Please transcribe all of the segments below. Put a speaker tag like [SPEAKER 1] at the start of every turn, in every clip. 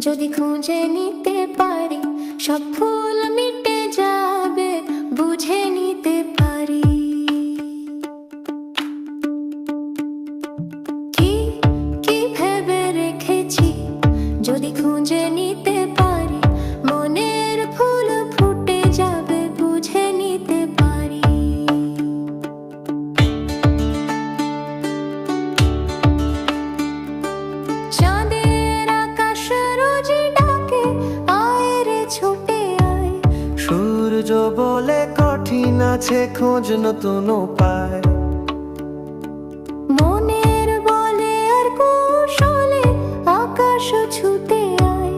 [SPEAKER 1] যদি খুঁজে নিতে পারি সব ফুল মিটে যাবে বুঝে নিতে পারি
[SPEAKER 2] সূর্য বলে কঠিন আছে খোঁজ নতুন উপায়।
[SPEAKER 1] মনের বলে আর কৌশলে আকাশ ছুতে আয়।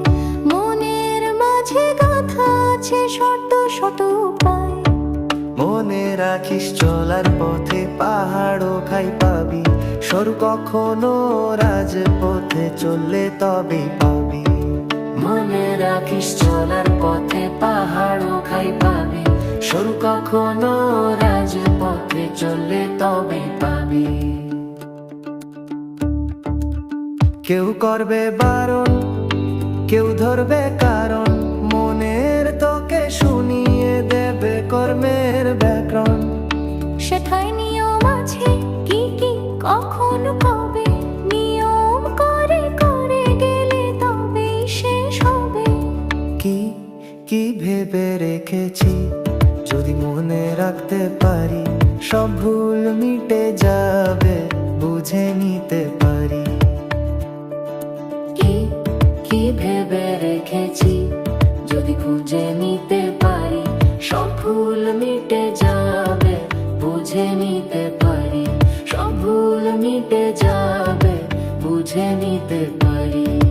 [SPEAKER 1] মনের মাঝে গাথা আছে শত শত উপায়।
[SPEAKER 2] মনে রাখিস চলার পথে পাহাড়ও খাই পাবি। সরু কখনো রাজপথে চললে তবে পাবি। মনে রাখিস চলার পথে পাহাড়ও খাই পাবি। সরু কখনো রাজপথে চললে তবে পাবি। কেউ করবে বারণ কেউ ধরবে কারণ মনের তোকে শুনিয়ে দেবে কর্মের ব্যাকরণ।
[SPEAKER 1] সেথায় নিয়ম আছে কি কি কখন কবে নিয়ম করে করে গেলে তবেই শেষ হবে।
[SPEAKER 2] কি কি ভেবে রেখেছি? যদি মনে রাখতে পারি, সব ভুল মিটে যাবে, বুঝে নিতে পারি।
[SPEAKER 1] কি কি ভেবে রেখেছি? যদি খুঁজে নিতে পারি, সব ভুল মিটে যাবে, বুঝে নিতে পারি। সব ভুল মিটে যাবে, বুঝে নিতে পারি।